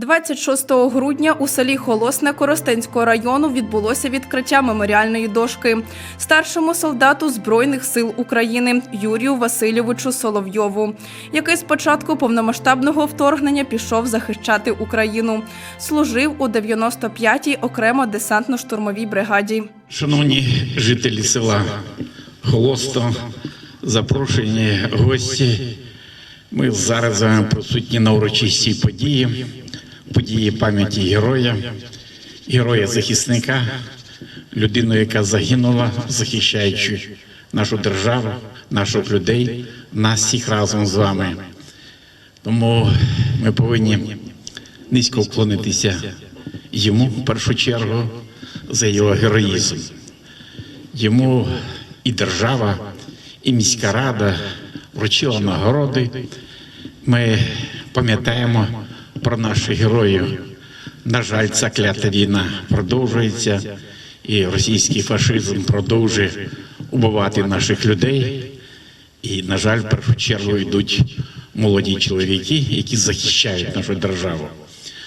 26 грудня у селі Холосне Коростенського району відбулося відкриття меморіальної дошки старшому солдату Збройних сил України Юрію Васильовичу Соловйову, який з початку повномасштабного вторгнення пішов захищати Україну. Служив у 95-й окремо десантно-штурмовій бригаді. Шановні жителі села Холосто, запрошені гості. Ми зараз присутні на урочистій події, події пам'яті героя, героя-захисника, людину, яка загинула, захищаючи нашу державу, наших людей, нас всіх разом з вами. Тому ми повинні низько вклонитися йому в першу чергу за його героїзм. Йому і держава, і міська рада вручила нагороди. Ми пам'ятаємо про наших героїв. На жаль, ця клята війна продовжується, і російський фашизм продовжує убивати наших людей. І, на жаль, в першу чергу йдуть молоді чоловіки, які захищають нашу державу.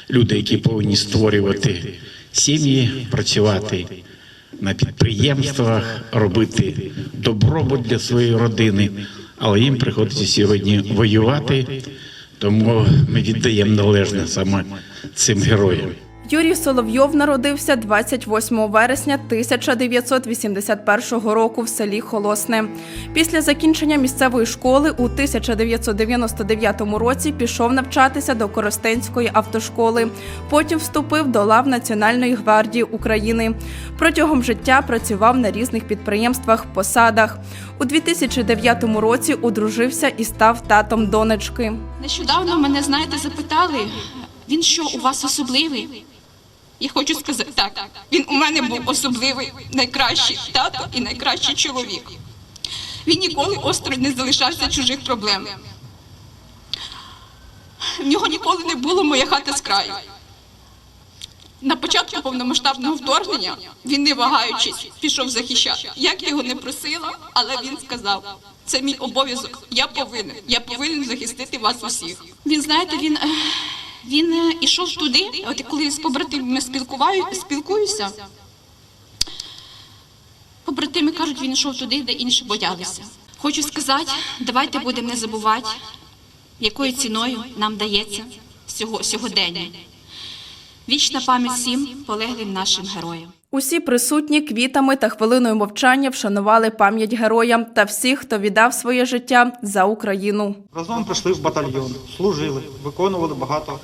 Люди, які повинні створювати сім'ї, працювати на підприємствах, робити добробут для своєї родини, але їм приходиться сьогодні воювати, тому ми віддаємо належне саме цим героям. Юрій Соловйов народився 28 вересня 1981 року в селі Холосне. Після закінчення місцевої школи у 1999 році пішов навчатися до Коростенської автошколи. Потім вступив до лав Національної гвардії України. Протягом життя працював на різних підприємствах, посадах. У 2009 році одружився і став татом донечки. Нещодавно мене, знаєте, запитали, він що, у вас особливий? Я хочу сказати так, він у мене був особливий, найкращий тато і найкращий чоловік. Він ніколи осторонь не залишався чужих проблем. В нього ніколи не було моя хата з краю. На початку повномасштабного вторгнення він, не вагаючись, пішов захищати. Як я його не просила, але він сказав: це мій обов'язок. Я повинен. Я повинен захистити вас усіх. Він знаєте, він, е, він е, ішов туди. От коли з побратимами спілкуюся. Побратими кажуть, він йшов туди, де інші боялися. Хочу сказати, давайте будемо не забувати, якою ціною нам дається сього- сьогодення. Вічна пам'ять всім полеглим нашим героям. Усі присутні квітами та хвилиною мовчання вшанували пам'ять героям та всіх, хто віддав своє життя за Україну. Разом прийшли в батальйон, служили, виконували багато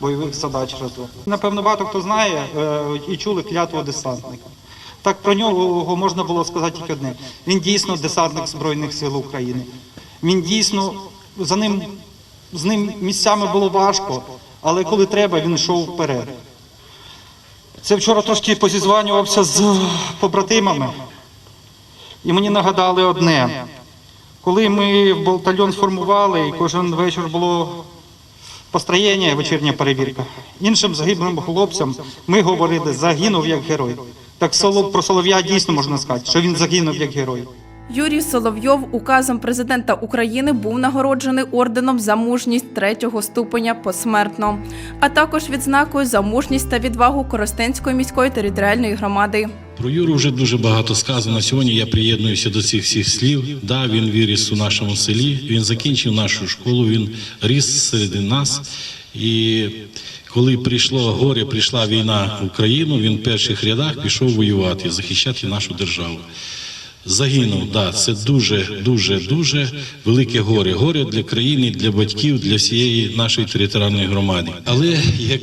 бойових задач разом. Напевно, багато хто знає е, і чули клятву десантника. Так про нього можна було сказати тільки одне: він дійсно десантник Збройних сил України. Він дійсно за ним з ним місцями було важко, але коли треба, він йшов вперед. Це вчора трошки позізванювався з побратимами, і мені нагадали одне. Коли ми батальйон сформували, і кожен вечір було построєння, вечірня перевірка. Іншим загиблим хлопцям ми говорили, загинув як герой. Так про Солов'я дійсно можна сказати, що він загинув як герой. Юрій Соловйов указом президента України був нагороджений орденом за мужність третього ступеня посмертно, а також відзнакою за мужність та відвагу Коростенської міської територіальної громади. Про Юру вже дуже багато сказано. Сьогодні я приєднуюся до цих всіх слів. Да, він виріс у нашому селі. Він закінчив нашу школу. Він ріс серед нас. І коли прийшло горе, прийшла війна в Україну. Він в перших рядах пішов воювати, захищати нашу державу. Загинув, да, це дуже, дуже, дуже велике горе. Горе для країни, для батьків, для всієї нашої територіальної громади. Але як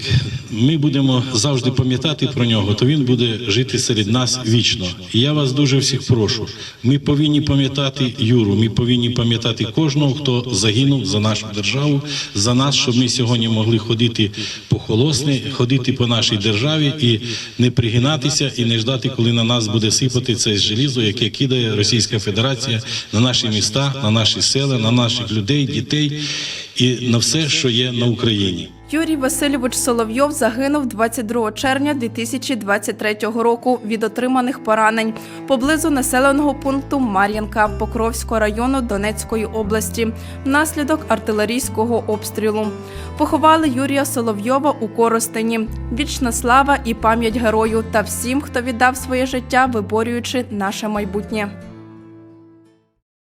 ми будемо завжди пам'ятати про нього, то він буде жити серед нас вічно. І я вас дуже всіх прошу. Ми повинні пам'ятати Юру. Ми повинні пам'ятати кожного, хто загинув за нашу державу, за нас, щоб ми сьогодні могли ходити по холосне, ходити по нашій державі і не пригинатися, і не ждати, коли на нас буде сипати це желізо, яке кидає Російська Федерація на наші міста, на наші села, на наших людей, дітей і на все, що є на Україні. Юрій Васильович Соловйов загинув 22 червня 2023 року від отриманих поранень поблизу населеного пункту Мар'янка Покровського району Донецької області внаслідок артилерійського обстрілу. Поховали Юрія Соловйова у Коростені. Вічна слава і пам'ять герою та всім, хто віддав своє життя, виборюючи наше майбутнє.